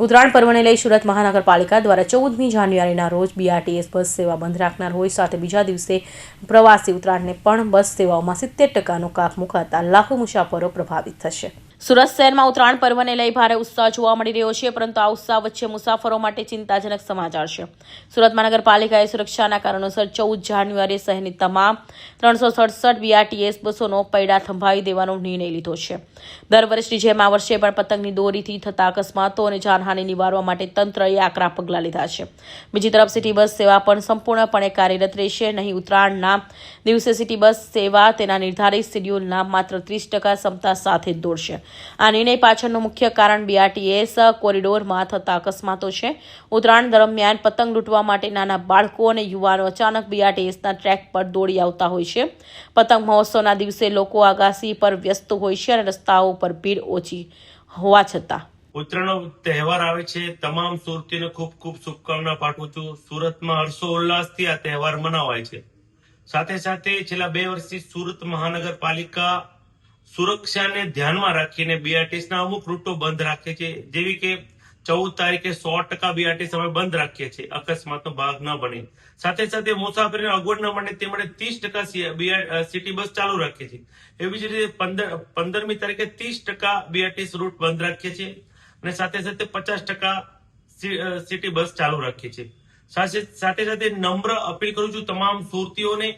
ઉત્તરાયણ પર્વને લઈ સુરત મહાનગરપાલિકા દ્વારા ચૌદમી જાન્યુઆરીના રોજ બીઆરટીએસ બસ સેવા બંધ રાખનાર હોય સાથે બીજા દિવસે પ્રવાસી ઉત્તરાયણને પણ બસ સેવાઓમાં સિત્તેર ટકાનો કાપ મુકાતા લાખો મુસાફરો પ્રભાવિત થશે. સુરત શહેરમાં ઉત્તરાયણ પર્વને લઈ ભારે ઉત્સાહ જોવા મળી રહ્યો છે, પરંતુ આ ઉત્સાહ વચ્ચે મુસાફરો માટે ચિંતાજનક સમાચાર છે. સુરત મહાનગરપાલિકાએ સુરક્ષાના કારણોસર ચૌદ જાન્યુઆરીએ શહેરની તમામ ત્રણસો સડસઠ બીઆરટીએસ બસોનો પૈડા થંભાવી દેવાનો નિર્ણય લીધો છે. દર વર્ષની જેમ આ વર્ષે પણ પતંગની દોરીથી થતા અકસ્માતો અને જાનહાનિ નિવારવા માટે તંત્રએ આકરા પગલાં લીધા છે. બીજી તરફ સિટી બસ સેવા પણ સંપૂર્ણપણે કાર્યરત રહેશે. નહીં, ઉત્તરાયણના દિવસે સિટી બસ સેવા તેના નિર્ધારિત શેડ્યુલના માત્ર ત્રીસ ટકા ક્ષમતા સાથે જ દોડશે. આ નિર્ણય પાછળનું મુખ્ય કારણ બીઆરટીએસ કોરિડોરમાં થતા અકસ્માતો છે. ઉત્તરાયણ દરમિયાન પતંગ લૂંટવા માટે નાના બાળકો અને યુવાનો અચાનક બીઆરટીએસના ટ્રેક પર દોડી આવતા હોય છે. પતંગ મહોત્સવના દિવસે લોકો આગાસી પર વ્યસ્ત હોય છે અને રસ્તાઓ પર ભીડ ઓછી હોવા છતાં. ઉત્તરાયણનો તહેવાર આવે છે. તમામ સુરતીને ખૂબ ખૂબ શુભકામના પાઠવું છું. સુરતમાં હર્ષો ઉલ્લાસથી આ તહેવાર મનાવાય છે. સાથે સાથે છેલ્લા બે વર્ષથી સુરત મહાનગરપાલિકા સુરક્ષાને ધ્યાનમાં રાખીને બીઆરટીએસ ના અમુક રૂટો બંધ રાખે છે. જેવી કે ચૌદ તારીખે સો ટકા બીઆરટીએસ અમે બંધ રાખીએ છીએ. અકસ્માતનો ભાગ ન બને. સાથે સાથે મુસાફરીને અગવડ ન મળે તે માટે ત્રીસ ટકા સિટી બસ ચાલુ રાખીએ છીએ એવી જ રીતે પંદર પંદરમી તારીખે ત્રીસ ટકા બીઆરટીસ રૂટ બંધ રાખીએ છીએ. અને સાથે સાથે પચાસ ટકા સિટી બસ ચાલુ રાખીએ છીએ. સાથે સાથે નમ્ર અપીલ કરું છું તમામ સુરતીઓને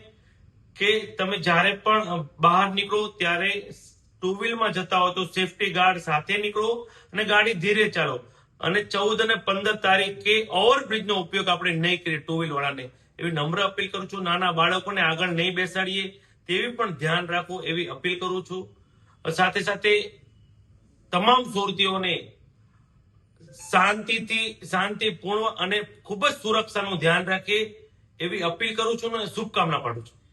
કે તમે જ્યારે પણ બહાર નીકળો ત્યારે ટુ વ્હીલમાં જતા હો તો સેફટી ગાર્ડ સાથે નીકળો અને ગાડી ધીરે ચાલો. અને ચૌદ અને પંદર તારીખે ઓવરબ્રિજનો ઉપયોગ આપણે નહીં કરીએ ટુ વ્હીલ વાળાને એવી નમ્ર અપીલ કરું છું. નાના બાળકોને આગળ નહીં બેસાડીએ. તેવી પણ ધ્યાન રાખો, એવી અપીલ કરું છું. સાથે સાથે તમામ સુરતીઓને શાંતિથી, શાંતિપૂર્ણ અને ખૂબ જ સુરક્ષાનું ધ્યાન રાખે એવી અપીલ કરું છું અને શુભકામના પાડું છું.